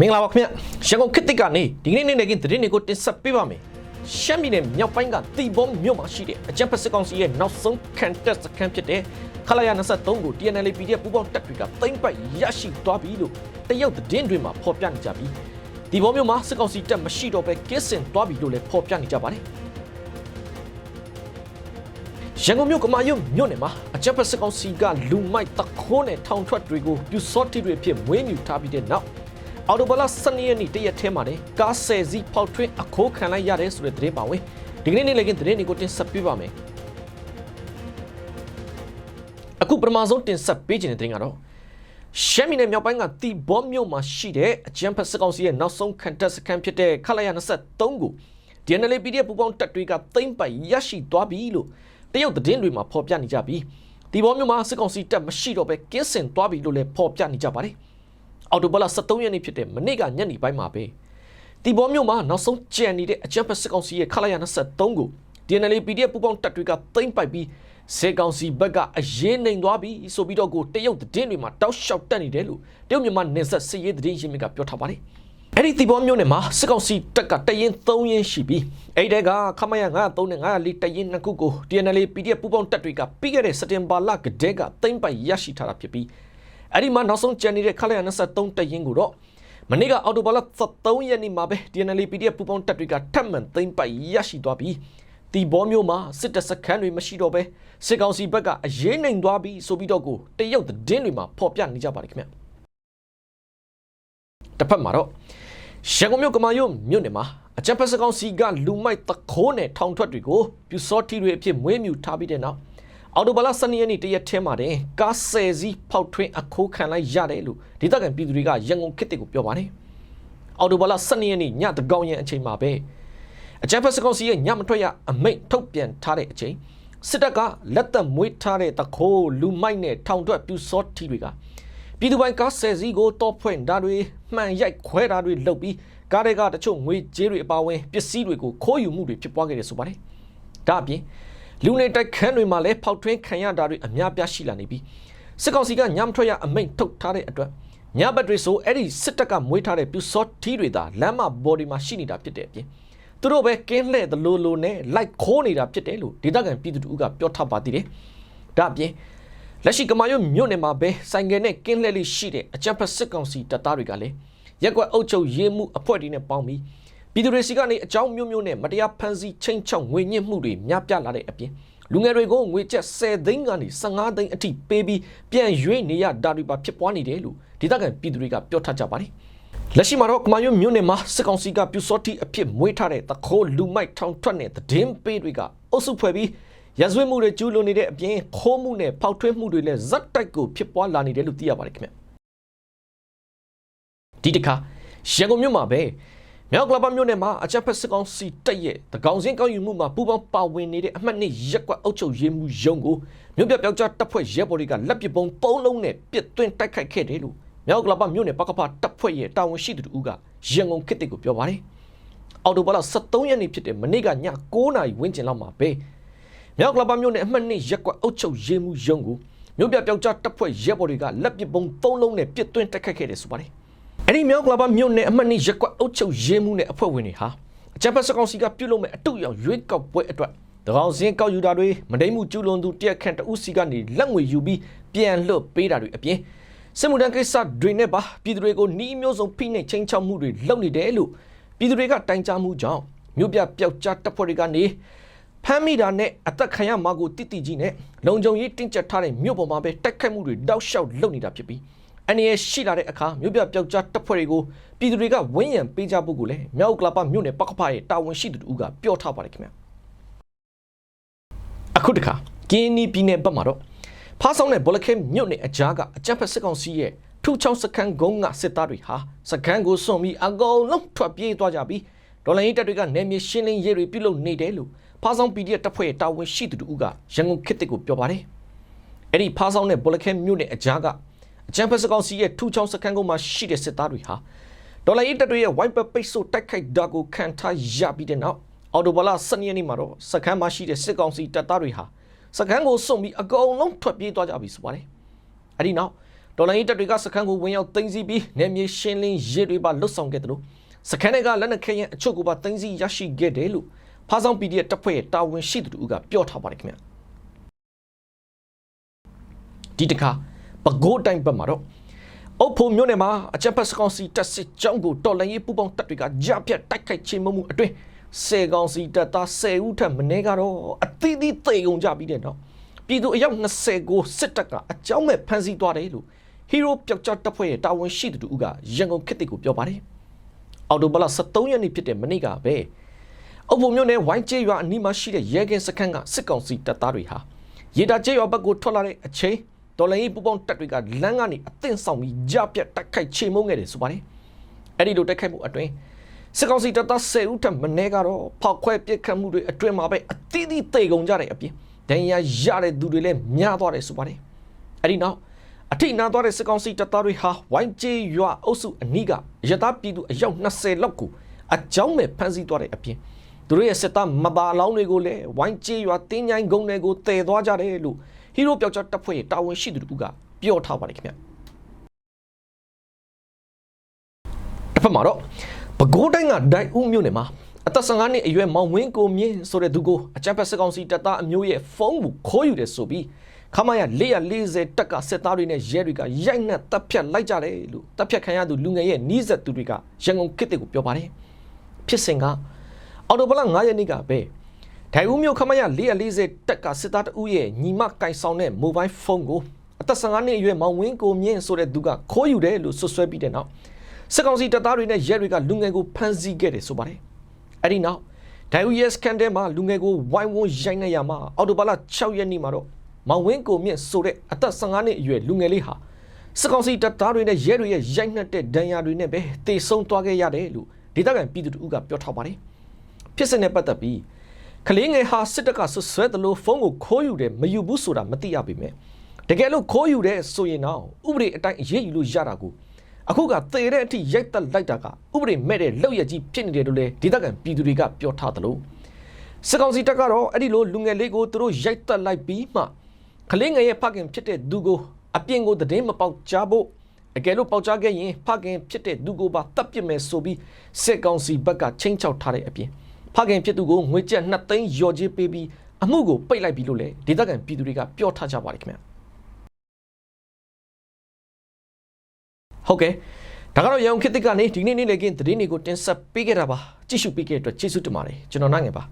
မင်္ဂလာပါခင်ဗျရန်ကုန်ခေတ်သစ်ကနေဒီကနေ့နေ့နေ့ကင်းသတင်းတွေကိုတင်ဆက်ပေးပါမယ်ရှမ်းပြည်နယ်မြောက်ပိုင်းကတီဘုံမြို့မှာရှိတဲ့အကြံဖက်စစ်ကောင်စီရဲ့နောက်ဆုံးခံတက်စခန်းဖြစ်တဲ့ခလာရ23ကို TNL PDF ပူးပေါင်းတပ်တွေကသိမ်းပိုက်ရရှိသွားပြီလို့တရုတ်သတင်းတွေမှာဖော်ပြနေကြပြီးဒီဘုံမြို့မှာစစ်ကောင်စီတပ်မရှိတော့ဘဲကင်းစင်သွားပြီလို့လည်းဖော်ပြနေကြပါတယ်ရန်ကုန်မြို့ကမာယုံမြို့နယ်မှာအကြက်ဖက်စစ်ကောင်စီကလူမိုက်တခိုးနဲ့ထောင်ထွက်တွေကိုပြူစောတိတွေအဖြစ်မွေးမြူထားပြီးတဲ့နောက် အော်တိုဘလာစနေရက်နေ့တရက်ထဲမှာလည်းကားဆယ်စီးဖောက်ထွင်းအခိုးခံလိုက်ရတယ်ဆိုတဲ့သတင်းပါဝင်ဒီကနေ့နေ့လည်းကင်းသတင်းတွေကိုတင်ဆက်ပေးပါမယ်အခုပထမဆုံးတင်ဆက်ပေးခြင်းတဲ့သတင်းကတော့ရှမ်းပြည်နယ်မြောက်ပိုင်းကတီဘောမြို့မှာရှိတဲ့အကြံဖက်စစ်ကောင်စီရဲ့နောက်ဆုံးခံတပ်စခန်းဖြစ်တဲ့ခလာရ23ကို DNL PDF ပူပေါင်းတပ်တွေကသိမ်းပိုက်ရရှိသွားပြီလို့တရုတ်သတင်းတွေမှာဖော်ပြနေကြပြီးဒီဘောမျိုးမှာစစ်ကောင်စီတပ်မရှိတော့ပဲကင်းစင်သွားပြီလို့လည်းဖော်ပြနေကြပါတယ်။ အော်တိုဘလာ73ရက်နေ့ဖြစ်တဲ့မနေ့ကညနေပိုင်းမှာပဲဒီဘောမျိုးမှာနောက်ဆုံးကြံနေတဲ့အကြံဖက်စစ်ကောင်စီရဲ့ခလာရ23ကို DNL PDF ပူပေါင်းတပ်တွေကသိမ်းပိုက်ပြီးစေကောင်စီဘက်ကအရေးနိုင်သွားပြီဆိုပြီးတော့ကိုတရုတ်သတင်းတွေမှာတောက်လျှောက်တက်နေတယ်လို့တရုတ်မြန်မာနယ်စပ်စစ်ရေးသတင်းရင်းမြစ်ကပြောထားပါတယ်။အဲ့ဒီတီဘောမျိုးနဲ့မှာစစ်ကောင်စီတပ်ကတရင်3ရင်ရှိပြီးအဲ့ဒီကခမရ903နဲ့904တရင်နှစ်ခုကို TNL PDF ပူပေါင်းတပ်တွေကပြီးခဲ့တဲ့စက်တင်ဘာလကတည်းကသိမ်းပိုက်ရရှိထားတာဖြစ်ပြီး အဲ့ဒီမှာနောက်ဆုံးကြံနေတဲ့ခလာရ23တရင်ကိုတော့မနေ့ကအော်တိုဘာလ23ရက်နေ့မှာပဲ TNL PDF ပူပေါင်းတပ်တွေကထပ်မံသိမ်းပိုက်ရရှိသွားပြီးတီဘောမျိုးမှာစစ်တပ်စခန်းတွေမရှိတော့ပဲစစ်ကောင်စီဘက်ကအရေးနိုင်သွားပြီဆိုပြီးတော့ကိုတရုတ်သတင်းတွေမှာဖော်ပြနေကြပါတယ်ခင်ဗျတစ်ဖက်မှာတော့ရန်ကုန်မြို့ကမာယုံမြို့နယ်မှာအကြံဖက်စကောင်စီကလူမိုက်တခိုးနဲ့ထောင်ထွက်တွေကိုပြူစောတီတွေအဖြစ်မွေးမြူထားပြီးတဲ့နောက် အော်တိုဘလာစနေရက်နေ့တရက်ထဲမှာတင်ကားဆယ်စီးဖောက်ထွင်းအခိုးခံလိုက်ရတယ်လို့ဒေသခံပြည်သူတွေကရန်ကုန်ခေတ်တွေကိုပြောပါတယ်အော်တိုဘလာစနေရက်နေ့ညတကောင်ရန်အချိန်မှာပဲအကြံဖက်စကောင်စီရဲ့ညမထွက်ရအမိန့်ထုတ်ပြန်ထားတဲ့အချိန်စစ်တပ်ကလက်သက်မွေးထားတဲ့တခိုးလူမိုက်နဲ့ထောင်ထွက်ပြူစောတီတွေကပြည်သူပိုင်ကားဆယ်စီးကိုတော့ဖွင့်ဓာတ်တွေမှန်ရိုက်ခွဲဓာတ်တွေလုပ်ပြီးကားတွေကတချို့ငွေကြေးတွေအပါအဝင်ပစ္စည်းတွေကိုခိုးယူမှုတွေဖြစ်ပွားခဲ့တယ်ဆိုပါတယ်။ဒါအပြင် လူနေတိုက်ခန်းတွေမှာလည်းဖောက်ထွင်းခံရတာတွေအများပြားရှိလာနေပြီးစစ်ကောင်စီကညမထွက်ရအမိန့်ထုတ်ထားတဲ့အတွက်ညဘက်တွေဆိုအဲ့ဒီစစ်တပ်ကမွေးထားတဲ့ပြူစောထီးတွေသာလမ်းမဘော်ဒီမှာရှိနေတာဖြစ်တဲ့အပြင်သူတို့ပဲကင်းလှဲ့သလိုလိုနဲ့လိုက်ခိုးနေတာဖြစ်တယ်လို့ဒေသခံပြည်သူတို့ကပြောထားပါသေးတယ်။ဒါအပြင်လက်ရှိကမာယုံမြို့နယ်မှာပဲဆိုင်ငယ်နဲ့ကင်းလှဲ့လေးရှိတဲ့အကြံဖက်စစ်ကောင်စီတပ်သားတွေကလည်းရက်ကွက်အုပ်ချုပ်ရေးမှုအဖွဲ့တွေနဲ့ပေါင်းပြီး ပြည်သူတွေစီကနေအကြောင်းမျိုးမျိုးနဲ့မတရားဖန်ဆီးချိန်ချောက်ငွေညှစ်မှုတွေများပြားလာတဲ့အပြင်လူငယ်တွေကိုငွေကျပ်10သိန်းကနေ15သိန်းအထိပေးပြီးပြန်ရွေးနေရတာတွေပါဖြစ်ပွားနေတယ်လို့ဒေသခံပြည်သူတွေကပြောထားကြပါတယ်လက်ရှိမှာတော့ကမာယွန်းမြို့နယ်မှာစစ်ကောင်စီကပြူစောတိအဖြစ်မွေးထားတဲ့တခိုးလူမိုက်ထောင်ထွက်တဲ့သတင်းပေးတွေကအုပ်စုဖွဲ့ပြီးရဇဝတ်မှုတွေကျူးလွန်နေတဲ့အပြင်ခိုးမှုနဲ့ဖောက်ထွင်းမှုတွေလည်းဇက်တိုက်ကိုဖြစ်ပွားလာနေတယ်လို့သိရပါတယ်ခင်ဗျဒီတစ်ခါရန်ကုန်မြို့မှာပဲ မြောက်ကလပမြို့နယ်မှာအချက်ဖက်စစ်ကောင်စီတက်ရဲ့တကောင်စင်းကောက်ယူမှုမှာပူပေါင်းပါဝင်နေတဲ့အမှတ်နှစ်ရက်ကွက်အုပ်ချုပ်ရေးမှုရုံးကိုမြို့ပြပျောက်ကြားတပ်ဖွဲ့ရဲဘော်တွေကလက်ပစ်ပုံ၃လုံးနဲ့ပစ်သွင်းတိုက်ခိုက်ခဲ့တယ်လို့မြောက်ကလပမြို့နယ်ပကပတပ်ဖွဲ့ရဲ့တာဝန်ရှိသူတို့ကရန်ကုန်ခေတ်ကိုပြောပါတယ်အော်တိုဘလာ73ရက်နေ့ဖြစ်တဲ့မနေ့ကည9:00နာရီဝန်းကျင်လောက်မှာပဲမြောက်ကလပမြို့နယ်အမှတ်နှစ်ရက်ကွက်အုပ်ချုပ်ရေးမှုရုံးကိုမြို့ပြပျောက်ကြားတပ်ဖွဲ့ရဲဘော်တွေကလက်ပစ်ပုံ၃လုံးနဲ့ပစ်သွင်းတိုက်ခိုက်ခဲ့တယ်ဆိုပါတယ် အဲ့ဒီမြောက်ကလပမြို့နယ်အမှတ်နှစ်ရက်ကွက်အုပ်ချုပ်ရေးမှုနဲ့အဖွဲ့ဝင်တွေဟာအကြံဖက်စကောင်စီကပြုတ်လို့မဲ့အတုရောင်ရွေးကောက်ပွဲအတွက်တကောင်စင်းကောက်ယူတာတွေမဒိမှုကျူးလွန်သူတရက်ခန့်တဦးစီကနေလက်ငွေယူပြီးပြန်လွတ်ပေးတာတွေအပြင်စစ်မှုထမ်းကိစ္စတွေနဲ့ပါပြည်သူတွေကိုနှီးမျိုးစုံဖိနှိပ်ချင်းချောက်မှုတွေလုပ်နေတယ်လို့ပြည်သူတွေကတိုင်ကြားမှုကြောင့်မြို့ပြပျောက်ကြားတပ်ဖွဲ့တွေကနေဖမ်းမိတာနဲ့အသက်ခံရမှာကိုတိတိကြီးနဲ့လုံခြုံရေးတင်းကျပ်ထားတဲ့မြို့ပေါ်မှာပဲတိုက်ခိုက်မှုတွေတောက်လျှောက်လုပ်နေတာဖြစ်ပြီး အနေရရှိလာတဲ့အခါမြို့ပြပျောက်ကြားတပ်ဖွဲ့တွေကိုပြည်သူတွေကဝန်းရံပေးကြဖို့ကိုလည်းမြောက်ကလပမြို့နယ်ပကဖရဲ့တာဝန်ရှိသူတို့ကပြောထားပါတယ်ခင်ဗျာအခုတခါကင်းနီပြည်နယ်ဘက်မှာတော့ဖားဆောင်တဲ့ဘောလခဲမြို့နယ်အကြားကအကြမ်းဖက်စစ်ကောင်စီရဲ့ထူချောင်းစခန်းကုန်းကစစ်သားတွေဟာစခန်းကိုစွန့်ပြီးအကုန်လုံးထွက်ပြေးသွားကြပြီးဒေါ်လာရေးတပ်တွေကနယ်မြေရှင်းလင်းရေးတွေပြုလုပ်နေတယ်လို့ဖားဆောင် PDF တပ်ဖွဲ့ရဲ့တာဝန်ရှိသူတို့ကရန်ကုန်ခေတ်ကိုပြောပါတယ်အဲ့ဒီဖားဆောင်တဲ့ဘောလခဲမြို့နယ်အကြားက အကြံဖက်စကောင်စီရဲ့ထူချောင်းစခန်းကုန်းမှာရှိတဲ့စစ်သားတွေဟာဒေါ်လာရေးတပ်တွေရဲ့ wiper ပိတ်ဆို့တိုက်ခိုက်တာကိုခံထားရပြီးတဲ့နောက်အော်တိုဘလာစနေနေ့မှာတော့စခန်းမှာရှိတဲ့စစ်ကောင်စီတပ်သားတွေဟာစခန်းကိုစွန့်ပြီးအကုန်လုံးထွက်ပြေးသွားကြပြီဆိုပါတယ်။အဲဒီနောက်တော်လိုင်းရေးတပ်တွေကစခန်းကိုဝင်ရောက်သိမ်းဆည်းပြီးနယ်မြေရှင်းလင်းရေးတွေပါလွတ်ဆောင်ခဲ့တယ်လို့စခန်းတွေကလက်နက်ခဲယမ်းအချို့ကိုပါသိမ်းဆည်းရရှိခဲ့တယ်လို့ဖားဆောင် PDF တပ်ဖွဲ့ရဲ့တာဝန်ရှိသူတို့ကပြောထားပါတယ်ခင်ဗျာဒီတခါ ပဲခူးတိုင်းဘက်မှာတော့အုပ်ဖို့မြို့နယ်မှာအချက်ဖက်စကောင်စီတပ်စစ်ကြောင်းကိုတော်လိုင်းရေးပူပေါင်းတပ်တွေကကြပြတ်တိုက်ခိုက်ချေမှုမှုအတွင်းစေကောင်စီတပ်သား10ဦးထက်မနည်းကတော့အသီးသီးသေကုန်ကြပြီးတဲ့နောက်ပြည်သူအယောက်20ကိုစစ်တပ်ကအကြောင်းမဲ့ဖမ်းဆီးသွားတယ်လို့ Hero ပျောက်ကြားတပ်ဖွဲ့ရဲ့တာဝန်ရှိသူတို့ကရန်ကုန်ခေတ်တစ်ကိုပြောပါတယ်။အော်တိုဘလ73ရက်နေ့ဖြစ်တဲ့မနေ့ကပဲအုပ်ဖို့မြို့နယ်ဝိုင်းကျေးရွာအနီးမှာရှိတဲ့ရဲကင်းစခန်းကစစ်ကောင်စီတပ်သားတွေဟာရေတာကျေးရွာဘက်ကိုထွက်လာတဲ့အချိန် တော်လိုင်းရေးပူပေါင်းတပ်တွေကလမ်းကနေအသင့်ဆောင်ပြီးကြပြတ်တိုက်ခိုက်ချေမှုန်းခဲ့တယ်ဆိုပါတယ်။အဲ့ဒီလိုတိုက်ခိုက်မှုအတွင်းစစ်ကောင်စီတပ်သား10ဦးထက်မနည်းကတော့ဖောက်ခွဲပစ်ခတ်မှုတွေအတွင်းမှာပဲအတိအသီသေကုန်ကြတဲ့အပြင်ဒဏ်ရာရတဲ့သူတွေလည်းများသွားတယ်ဆိုပါတယ်။အဲ့ဒီနောက်အထိနာသွားတဲ့စစ်ကောင်စီတပ်သားတွေဟာဝိုင်းကျေးရွာအုပ်စုအနီးကရတပြည်သူအယောက်20လောက်ကိုအကြောင်းမဲ့ဖမ်းဆီးသွားတဲ့အပြင်သူတို့ရဲ့စစ်သားမပါလောင်းတွေကိုလည်းဝိုင်းကျေးရွာတင်းញိုင်းကုန်းတွေကိုတည်သွားကြတယ်လို့ ဟီးရိုးပျောက်ကြားတပ်ဖွဲ့ရဲ့တာဝန်ရှိသူတို့ကပြောထားပါတယ်ခင်ဗျတစ်ဖက်မှာတော့ပဲခူးတိုင်းကဒိုင်ဦးမြို့နယ်မှာအသက်15နှစ်အရွယ်မောင်ဝင်းကိုမြင့်ဆိုတဲ့သူကိုအကြမ်းဖက်စစ်ကောင်စီတပ်သားအမျိုးရဲ့ဖုန်းကိုခိုးယူတယ်ဆိုပြီးခမရ440တက်ကစစ်သားတွေနဲ့ရဲတွေကရိုက်နှက်တပ်ဖြတ်လိုက်ကြတယ်လို့တပ်ဖြတ်ခံရသူလူငယ်ရဲ့နှီးဆက်သူတွေကရန်ကုန်ခေတ်တွေကိုပြောပါတယ်ဖြစ်စဉ်ကအော်တိုဘလ9ရက်နေ့ကပဲ ဒိုင်ဦးမြို့ခမရ440တက်ကစစ်သားတဦးရဲ့ညီမကင်ဆောင်တဲ့မိုဘိုင်းဖုန်းကိုအသက်15နှစ်အရွယ်မောင်ဝင်းကိုမြင့်ဆိုတဲ့သူကခိုးယူတယ်လို့ဆွဆွဲပြီးတဲ့နောက်စစ်ကောင်စီတပ်သားတွေနဲ့ရဲတွေကလူငယ်ကိုဖမ်းဆီးခဲ့တယ်ဆိုပါတယ်အဲ့ဒီနောက်ဒိုင်ဦးရဲစကန်တဲမှာလူငယ်ကိုဝိုင်းဝန်းရိုက်နှက်ရမှာအော်တိုဘလ6ရက်နေ့မှာတော့မောင်ဝင်းကိုမြင့်ဆိုတဲ့အသက်15နှစ်အရွယ်လူငယ်လေးဟာစစ်ကောင်စီတပ်သားတွေနဲ့ရဲတွေရဲ့ရိုက်နှက်တဲ့ဒဏ်ရာတွေနဲ့ပဲတေဆုံးသွားခဲ့ရတယ်လို့ဒေသခံပြည်သူတို့ကပြောထားပါတယ်ဖြစ်စဉ်နဲ့ပတ်သက်ပြီး ကလေးငယ်ဟာစစ်တပ်ကဆွဆွဲတယ်လို့ဖုန်းကိုခိုးယူတယ်မယူဘူးဆိုတာမသိရပေမဲ့တကယ်လို့ခိုးယူတဲ့ဆိုရင်တော့ဥပဒေအတိုင်းအရေးယူလို့ရတာကိုအခုကသေတဲ့အထိရိုက်တက်လိုက်တာကဥပဒေမဲ့တဲ့လောက်ရကြီးဖြစ်နေတယ်လို့လေဒေသခံပြည်သူတွေကပြောထားတယ်လို့စစ်ကောင်စီတပ်ကတော့အဲ့ဒီလိုလူငယ်လေးကိုသူတို့ရိုက်တက်လိုက်ပြီးမှကလေးငယ်ရဲ့ဖခင်ဖြစ်တဲ့သူကိုအပြင်ကိုသတင်းမပေါက်ကြားဖို့အကယ်လို့ပေါက်ကြားခဲ့ရင်ဖခင်ဖြစ်တဲ့သူကိုပါတပ်ပစ်မယ်ဆိုပြီးစစ်ကောင်စီဘက်ကချင်းချောက်ထားတဲ့အပြင် ဖခင်ဖြစ်သူကိုငွေကျပ်2သိန်းရော်ကြေးပေးပြီးအမှုကိုပိတ်လိုက်ပြီလို့လေဒေသခံပြည်သူတွေကပြောထားကြပါတယ်ခင်ဗျာဟုတ်ကဲ့ဒါကတော့ရောင်ခေတ်သစ်ကနေဒီနေ့နေ့လေကင်းသတင်းတွေကိုတင်ဆက်ပေးခဲ့တာပါကြည့်ရှုပေးခဲ့တဲ့အတွက်ကျေးဇူးတင်ပါတယ်ကျွန်တော်နိုင်ငယ်ပါ